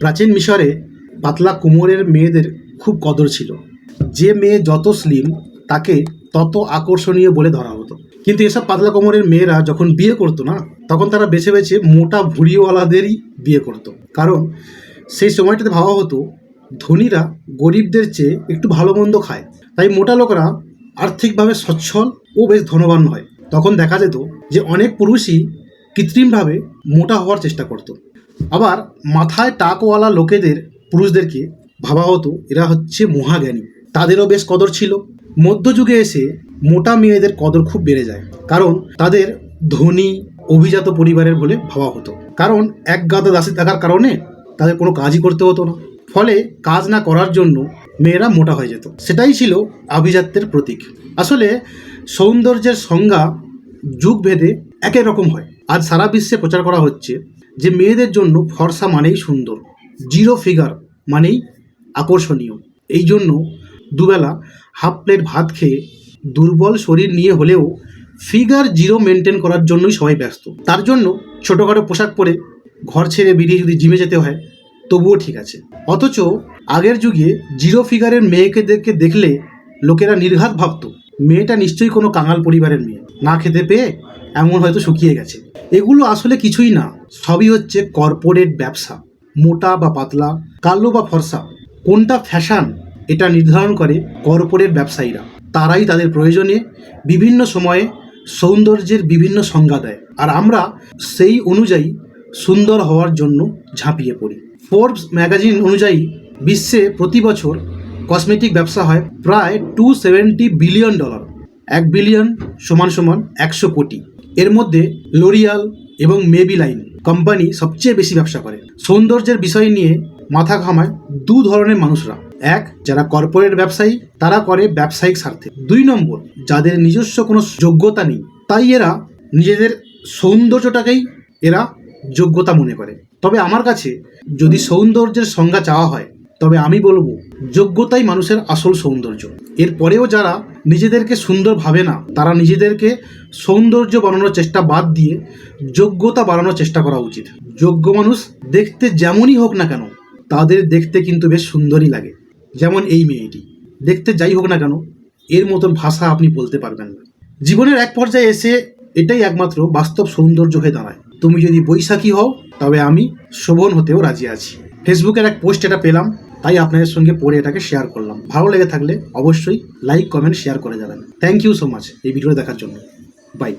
প্রাচীন মিশরে পাতলা কোমরের মেয়েদের খুব কদর ছিল। যে মেয়ে যত স্লিম, তাকে তত আকর্ষণীয় বলে ধরা হতো। কিন্তু এসব পাতলা কোমরের মেয়েরা যখন বিয়ে করতো না, তখন তারা বেছে বেছে মোটা ভুড়িওয়ালাদেরই বিয়ে করতো। কারণ সেই সময়টাতে ভাবা হতো, ধনীরা গরিবদের চেয়ে একটু ভালো মন্দ খায়। তাই মোটা লোকরা আর্থিকভাবে সচ্ছল ও বেশ ধনবান হয়। তখন দেখা যেত যে অনেক পুরুষই কৃত্রিমভাবে মোটা হওয়ার চেষ্টা করত। আবার মাথায় টাকওয়ালা লোকেদের পুরুষদেরকে ভাবা হতো, এরা হচ্ছে মহাজ্ঞানী। তাদেরও বেশ কদর ছিল। মধ্যযুগে এসে মোটা মেয়েদের কদর খুব বেড়ে যায়। কারণ তাদের ধনী, অভিজাত পরিবারের বলে ভাবা হতো। কারণ এক গাদা দাসী থাকার কারণে তাদের কোনো কাজই করতে হতো না। ফলে কাজ না করার জন্য মেয়েরা মোটা হয়ে যেত। সেটাই ছিল আভিজাত্যের প্রতীক। আসলে সৌন্দর্যের সংজ্ঞা যুগভেদে একই রকম হয়। আজ সারা বিশ্বে প্রচার করা হচ্ছে যে মেয়েদের জন্য ফর্সা মানেই সুন্দর, জিরো ফিগার মানেই আকর্ষণীয়। এই জন্য দুবেলা হাফ প্লেট ভাত খেয়ে দুর্বল শরীর নিয়ে হলেও ফিগার জিরো মেনটেন করার জন্যই সবাই ব্যস্ত। তার জন্য ছোটোখাটো পোশাক পরে ঘর ছেড়ে বেরিয়ে যদি জিমে যেতে হয়, তবুও ঠিক আছে। অথচ আগের যুগে জিরো ফিগারের মেয়েকেদেরকে দেখলে লোকেরা নির্ঘাত ভাবতো, মেয়েটা নিশ্চয়ই কোনো কাঙাল পরিবারের মেয়ে, না খেতে পেয়ে এমন হয়তো শুকিয়ে গেছে। এগুলো আসলে কিছুই না। সবই হচ্ছে কর্পোরেট ব্যবসা। মোটা বা পাতলা, কালো বা ফর্সা, কোনটা ফ্যাশন এটা নির্ধারণ করে কর্পোরেট ব্যবসায়ীরা। তারাই তাদের প্রয়োজনে বিভিন্ন সময়ে সৌন্দর্যের বিভিন্ন সংজ্ঞা দেয়। আর আমরা সেই অনুযায়ী সুন্দর হওয়ার জন্য ঝাঁপিয়ে পড়ি। ফোর্বস ম্যাগাজিন অনুযায়ী বিশ্বে প্রতি বছর কসমেটিক ব্যবসা হয় প্রায় টু সেভেন্টি বিলিয়ন ডলার এক বিলিয়ন সমান সমান একশো কোটি। এর মধ্যে লোরিয়াল এবং মেবিলাইন কোম্পানি সবচেয়ে বেশি ব্যবসা করে। সৌন্দর্যের বিষয় নিয়ে মাথা ঘামায় দু ধরনের মানুষরা। এক, যারা কর্পোরেট ব্যবসায়ী, তারা করে ব্যবসায়িক স্বার্থে। দুই নম্বর, যাদের নিজস্ব কোনো যোগ্যতা নেই, তাই এরা নিজেদের সৌন্দর্যটাকেই এরা যোগ্যতা মনে করে। তবে আমার কাছে যদি সৌন্দর্যের সংজ্ঞা চাওয়া হয়, তবে আমি বলব, যোগ্যতাই মানুষের আসল সৌন্দর্য। এরপরেও যারা নিজেদেরকে সুন্দর ভাবে না, তারা নিজেদেরকে সৌন্দর্য বানানোর চেষ্টা বাদ দিয়ে যোগ্যতা বাড়ানোর চেষ্টা করা উচিত। যোগ্য মানুষ দেখতে যেমনই হোক না কেন, তাদের দেখতে কিন্তু বেশ সুন্দরই লাগে। যেমন এই মেয়েটি। দেখতে যাই হোক না কেন, এর মতন ভাষা আপনি বলতে পারবেন না। জীবনের এক পর্যায়ে এসে এটাই একমাত্র বাস্তব সৌন্দর্য হয়ে দাঁড়ায়। তুমি যদি বৈশাখী হও, তবে আমি শোভন হতেও রাজি আছি। ফেসবুকের এক পোস্ট এটা পেলাম তাই আপনাদের সঙ্গে পড়ে এটাকে শেয়ার করলাম। ভালো লেগে থাকলে অবশ্যই লাইক কমেন্ট শেয়ার করে যাবেন। থ্যাংক ইউ সো মাচ এই ভিডিও দেখার জন্য। বাই